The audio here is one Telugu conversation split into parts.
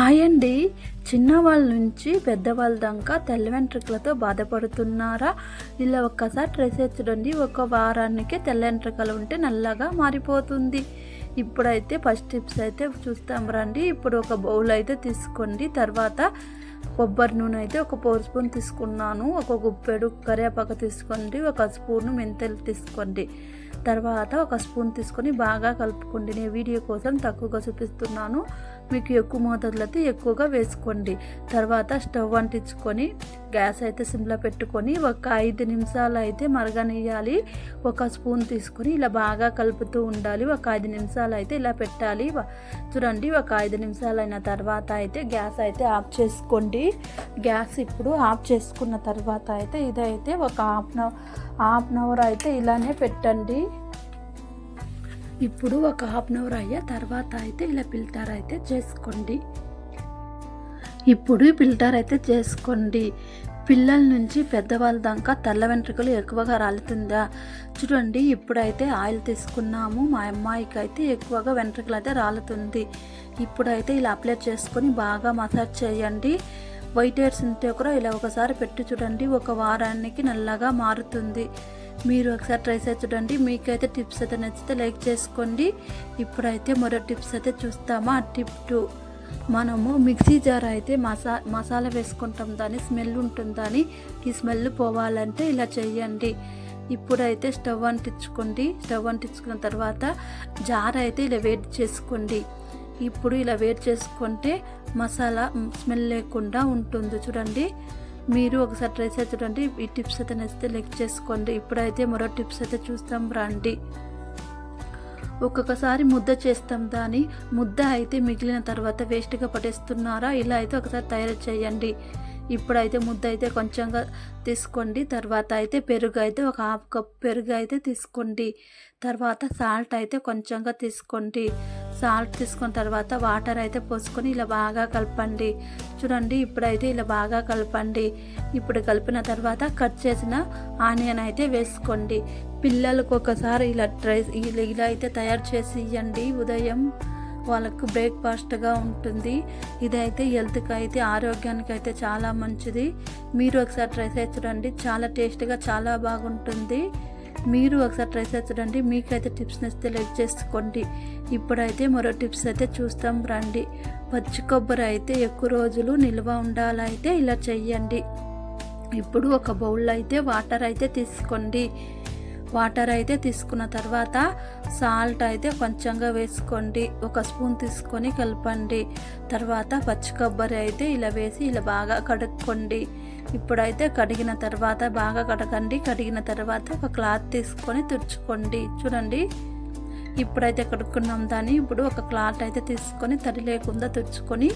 హాయ్ అండి చిన్నవాళ్ళ నుంచి పెద్దవాళ్ళ దాకా తెల్ల వెంట్రుకలతో బాధపడుతున్నారా? ఇలా ఒక్కసారి ట్రై చూడండి. ఒక వారానికి తెల్ల వెంట్రుకలు ఉంటే నల్లగా మారిపోతుంది. ఇప్పుడైతే ఫస్ట్ టిప్స్ అయితే చూస్తాం రండి. ఇప్పుడు ఒక బౌల్ అయితే తీసుకోండి. తర్వాత కొబ్బరి నూనె అయితే ఒక ఫోర్ స్పూన్ తీసుకున్నాను. ఒక గుప్పెడు కరివేపాకు తీసుకోండి. ఒక స్పూన్ మెంతులు తీసుకోండి. తర్వాత ఒక స్పూన్ తీసుకొని బాగా కలుపుకోండి. నేను వీడియో కోసం తక్కువగా చూపిస్తున్నాను. మీకు ఎక్కువ మోతాదులో అయితే ఎక్కువగా వేసుకోండి. తర్వాత స్టవ్ అంటించుకొని గ్యాస్ అయితే సిమ్లో పెట్టుకొని ఒక ఐదు నిమిషాలు అయితే మరగనియాలి ఒక స్పూన్ తీసుకొని ఇలా బాగా కలుపుతూ ఉండాలి. ఒక ఐదు నిమిషాలు అయితే ఇలా పెట్టాలి. చూడండి ఒక ఐదు నిమిషాలు అయిన తర్వాత అయితే గ్యాస్ అయితే ఆఫ్ చేసుకోండి. గ్యాస్ ఇప్పుడు ఆఫ్ చేసుకున్న తర్వాత అయితే ఇదైతే ఒక half an half an hour అయితే ఇలానే పెట్టండి. ఇప్పుడు ఒక హాఫ్ అన్ అవర్ అయ్యే తర్వాత అయితే ఇలా ఫిల్టర్ అయితే చేసుకోండి. ఇప్పుడు ఫిల్టర్ అయితే చేసుకోండి. పిల్లల నుంచి పెద్దవాళ్ళ దాకా తెల్ల వెంట్రుకలు ఎక్కువగా రాలుతుందా? చూడండి ఇప్పుడైతే ఆయిల్ తీసుకున్నాము. మా అమ్మాయికి అయితే ఎక్కువగా వెంట్రుకలు అయితే రాలుతుంది. ఇప్పుడైతే ఇలా అప్లై చేసుకొని బాగా మసాజ్ చేయండి. వైట్ హెయిర్స్ ఉంటే కూడా ఇలా ఒకసారి పెట్టి చూడండి. ఒక వారానికి నల్లగా మారుతుంది. మీరు ఒకసారి ట్రై చేసి చూడండి. మీకైతే టిప్స్ అయితే నచ్చితే లైక్ చేసుకోండి. ఇప్పుడైతే మరో టిప్స్ అయితే చూస్తామా? టిప్ టూ మనము మిక్సీ జార్ అయితే మసా మసాలా వేసుకుంటాం. దాని స్మెల్ ఉంటుందని ఈ స్మెల్ పోవాలంటే ఇలా చేయండి. ఇప్పుడైతే స్టవ్ అంటించుకోండి. స్టవ్ అంటించుకున్న తర్వాత జార్ అయితే ఇలా వేడి చేసుకోండి. ఇప్పుడు ఇలా వేడి చేసుకుంటే మసాలా స్మెల్ లేకుండా ఉంటుంది. చూడండి. మీరు ఒకసారి ట్రై చేసి చూడండి. ఈ టిప్స్ అయితే నచ్చితే లైక్ చేసుకోండి. ఇప్పుడైతే మరో టిప్స్ అయితే చూస్తాం. రండి. ఒక్కొక్కసారి ముద్ద చేస్తాం. దాని ముద్ద అయితే మిగిలిన తర్వాత వేస్ట్గా పట్టేస్తున్నారా ఇలా అయితే ఒకసారి తయారు చేయండి. ఇప్పుడైతే ముద్ద అయితే కొంచెంగా తీసుకోండి. తర్వాత అయితే పెరుగు అయితే ఒక హాఫ్ కప్ పెరుగు అయితే తీసుకోండి. తర్వాత సాల్ట్ అయితే కొంచెంగా తీసుకోండి. సాల్ట్ తీసుకున్న తర్వాత వాటర్ అయితే పోసుకొని ఇలా బాగా కలపండి. చూడండి ఇప్పుడైతే ఇలా బాగా కలపండి. ఇప్పుడు కలిపిన తర్వాత కట్ చేసిన ఆనియన్ అయితే వేసుకోండి. పిల్లలకు ఒకసారి ఇలా ట్రై ఇలా ఇలా అయితే తయారు చేసి ఇవ్వండి ఉదయం వాళ్ళకు బ్రేక్ఫాస్ట్గా ఉంటుంది. ఇదైతే హెల్త్కి అయితే ఆరోగ్యానికి అయితే చాలా మంచిది. మీరు ఒకసారి ట్రై చేసి చూడండి. చాలా టేస్ట్గా చాలా బాగుంటుంది. మీరు ఒకసారి ట్రై చేసి చూడండి. మీకైతే టిప్స్ నచ్చితే లైక్ చేసుకోండి. ఇప్పుడైతే మరో టిప్స్ అయితే చూస్తాం. రండి. పచ్చి కొబ్బరి అయితే ఎక్కువ రోజులు నిల్వ ఉండాలైతే ఇలా చెయ్యండి. ఇప్పుడు ఒక బౌల్ అయితే వాటర్ అయితే తీసుకోండి. వాటర్ అయితే తీసుకున్న తర్వాత సాల్ట్ అయితే కొంచెంగా వేసుకోండి. ఒక స్పూన్ తీసుకొని కలపండి. తర్వాత పచ్చి కొబ్బరి అయితే ఇలా వేసి ఇలా బాగా కడుక్కోండి. ఇప్పుడైతే కడిగిన తర్వాత బాగా కడగండి. కడిగిన తర్వాత ఒక క్లాత్ తీసుకొని తుడుచుకోండి. చూడండి. ఇప్పుడైతే కడుక్కున్నాం దాన్ని. ఇప్పుడు ఒక క్లాత్ అయితే తీసుకొని తడి లేకుండా తుడుచుకొని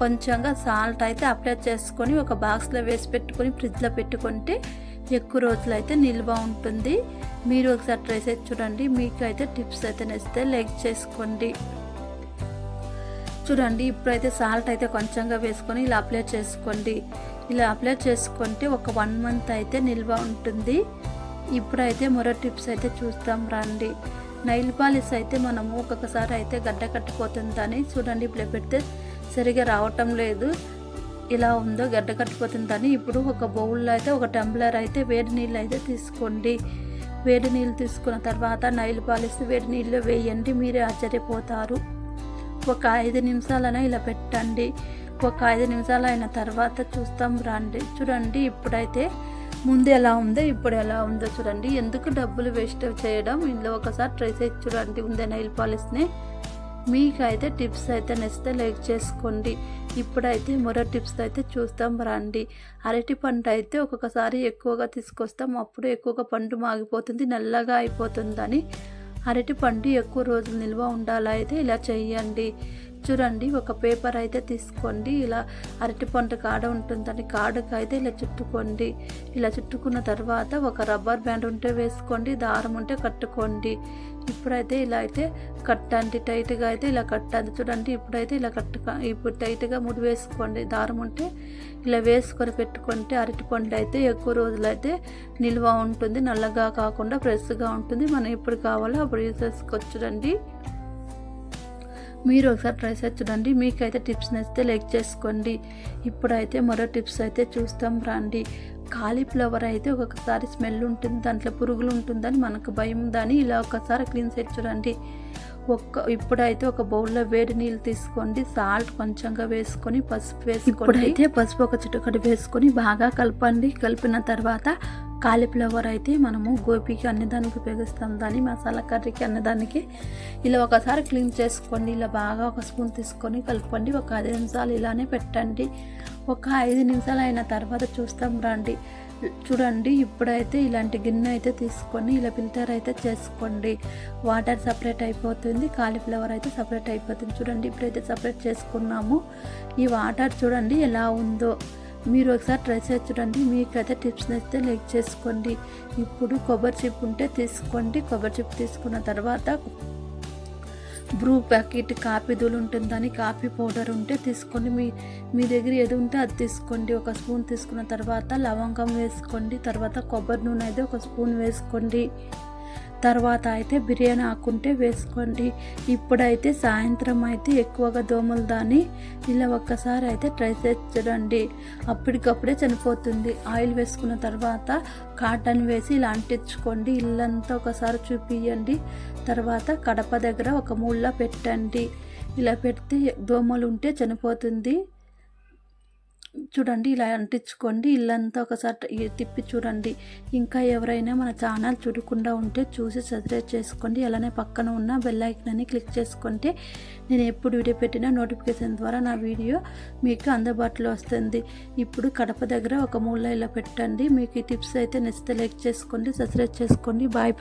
కొంచెంగా సాల్ట్ అయితే అప్లై చేసుకొని ఒక బాక్స్లో వేసి పెట్టుకొని ఫ్రిడ్జ్లో పెట్టుకుంటే ఎక్కువ రోజులు అయితే నిల్వ ఉంటుంది. మీరు ఒకసారి ట్రై చేసి చూడండి. మీకు అయితే టిప్స్ అయితే నచ్చితే లైక్ చేసుకోండి. చూడండి ఇప్పుడైతే సాల్ట్ అయితే కొంచెంగా వేసుకొని ఇలా అప్లై చేసుకోండి. ఇలా అప్లై చేసుకుంటే ఒక వన్ మంత్ అయితే నిల్వ ఉంటుంది. ఇప్పుడైతే మరో టిప్స్ అయితే చూస్తాం రండి. నైల్ పాలిస్ అయితే మనము ఒక్కొక్కసారి అయితే గడ్డ కట్టిపోతుందని చూడండి. ఇప్పుడు పెడితే సరిగా రావటం లేదు. ఇలా ఉందో గడ్డ కట్టిపోతుందని ఇప్పుడు ఒక బౌల్లో అయితే ఒక టంబ్లర్ అయితే వేడి నీళ్ళు అయితే తీసుకోండి. వేడి నీళ్ళు తీసుకున్న తర్వాత నైల్ పాలిస్ వేడి నీళ్ళు వేయండి మీరే ఆశ్చర్యపోతారు. ఒక ఐదు నిమిషాలైనా ఇలా పెట్టండి. ఒక ఐదు నిమిషాలు అయిన తర్వాత చూస్తాం రండి. చూడండి ఇప్పుడైతే ముందు ఎలా ఉందో ఇప్పుడు ఎలా ఉందో చూడండి. ఎందుకు డబ్బులు వేస్ట్ చేయడం? ఇందులో ఒకసారి ట్రై చేసి చూడండి ఉందే నైల్ పాలిస్ని మీకైతే టిప్స్ అయితే నచ్చితే లైక్ చేసుకోండి. ఇప్పుడైతే మరో టిప్స్ అయితే చూస్తాం. రండి. అరటి పంట అయితే ఒక్కొక్కసారి ఎక్కువగా తీసుకొస్తాం. అప్పుడు ఎక్కువగా పండు మాగిపోతుంది నల్లగా అయిపోతుందని. అరటి పండు ఎక్కువ రోజులు నిల్వ ఉండాలి అయితే ఇలా చేయండి చూడండి ఒక పేపర్ అయితే తీసుకోండి. ఇలా అరటి పంట కాడ ఉంటుందని కాడకు అయితే ఇలా చుట్టుకోండి. ఇలా చుట్టుకున్న తర్వాత ఒక రబ్బర్ బ్యాండ్ ఉంటే వేసుకోండి దారం ఉంటే కట్టుకోండి. ఇప్పుడైతే ఇలా అయితే కట్టండి టైట్గా అయితే ఇలా కట్టండి. చూడండి ఇప్పుడైతే ఇలా కట్టుక ఇప్పుడు టైట్గా ముడి వేసుకోండి. దారం ఉంటే ఇలా వేసుకొని పెట్టుకుంటే అరటిపండు అయితే ఎక్కువ రోజులు అయితే నిల్వ ఉంటుంది. నల్లగా కాకుండా ఫ్రెష్గా ఉంటుంది. మనం ఎప్పుడు కావాలో అప్పుడు యూజ్ చేసుకోవచ్చు చూడండి మీరు ఒకసారి ట్రై చేసి చూడండి. మీకైతే టిప్స్ నచ్చితే లైక్ చేసుకోండి. ఇప్పుడైతే మరో టిప్స్ అయితే చూస్తాం. రండి. కాలీఫ్లవర్ అయితే ఒక్కొక్కసారి స్మెల్ ఉంటుంది. దాంట్లో పురుగులు ఉంటుందని మనకు భయం ఉందని ఇలా ఒకసారి క్లీన్ చేసి చూడండి. ఒక్క ఇప్పుడైతే ఒక బౌల్లో వేడి నీళ్ళు తీసుకోండి సాల్ట్ కొంచెంగా వేసుకొని పసుపు వేసుకోండి. ఇప్పుడైతే పసుపు ఒక చిటుకటి వేసుకొని బాగా కలపండి. కలిపిన తర్వాత కాలీఫ్లవర్ అయితే మనము గోపికి అన్నదానికి ఉపయోగిస్తాం. దాన్ని మసాలా కర్రీకి అన్నదానికి ఇలా ఒకసారి క్లీన్ చేసుకోండి. ఇలా బాగా ఒక స్పూన్ తీసుకొని కలుపుకోండి ఒక ఐదు నిమిషాలు ఇలానే పెట్టండి. ఒక ఐదు నిమిషాలు అయిన తర్వాత చూస్తాం రండి. చూడండి ఇప్పుడైతే ఇలాంటి గిన్నె అయితే తీసుకొని ఇలా ఫిల్టర్ అయితే చేసుకోండి. వాటర్ సపరేట్ అయిపోతుంది కాలీఫ్లవర్ అయితే సపరేట్ అయిపోతుంది. చూడండి ఇప్పుడైతే సపరేట్ చేసుకున్నాము. ఈ వాటర్ చూడండి ఎలా ఉందో. మీరు ఒకసారి ట్రై చేసి చూడండి మీకైతే టిప్స్ నచ్చితే లైక్ చేసుకోండి. ఇప్పుడు కొబ్బరి చిప్ ఉంటే తీసుకోండి. కొబ్బరి చిప్ తీసుకున్న తర్వాత బ్రూ ప్యాకెట్ కాఫీ దూలు దాని కాఫీ పౌడర్ ఉంటే తీసుకోండి. మీ మీ దగ్గర ఏది ఉంటే అది తీసుకోండి. ఒక స్పూన్ తీసుకున్న తర్వాత లవంగం వేసుకోండి. తర్వాత కొబ్బరి నూనె అయితే ఒక స్పూన్ వేసుకోండి. తర్వాత అయితే బిర్యానీ ఆకుంటే వేసుకోండి. ఇప్పుడైతే సాయంత్రం అయితే ఎక్కువగా దోమలు దాని ఇలా ఒక్కసారి అయితే ట్రై చేయండి అప్పటికప్పుడే చనిపోతుంది. ఆయిల్ వేసుకున్న తర్వాత కాటన్ వేసి ఇలా అంటించుకోండి. ఇల్లంతా ఒకసారి చూపియండి. తర్వాత కడప దగ్గర ఒక మూళ్ళ పెట్టండి. ఇలా పెడితే దోమలు ఉంటే చనిపోతుంది. చూడండి ఇలా అంటించుకోండి. ఇల్లంతా ఒకసారి తిప్పి చూడండి. ఇంకా ఎవరైనా మన ఛానల్ చూడకుండా ఉంటే చూసి సబ్స్క్రైబ్ చేసుకోండి. అలానే పక్కన ఉన్న బెల్ అని క్లిక్ చేసుకుంటే నేను ఎప్పుడు వీడియో పెట్టినా నోటిఫికేషన్ ద్వారా నా వీడియో మీకు అందుబాటులో వస్తుంది. ఇప్పుడు కడప దగ్గర ఒక మూల ఇలా పెట్టండి. మీకు ఈ టిప్స్ అయితే నచ్చితే లైక్ చేసుకోండి సబ్స్క్రైబ్ చేసుకోండి. బాయ్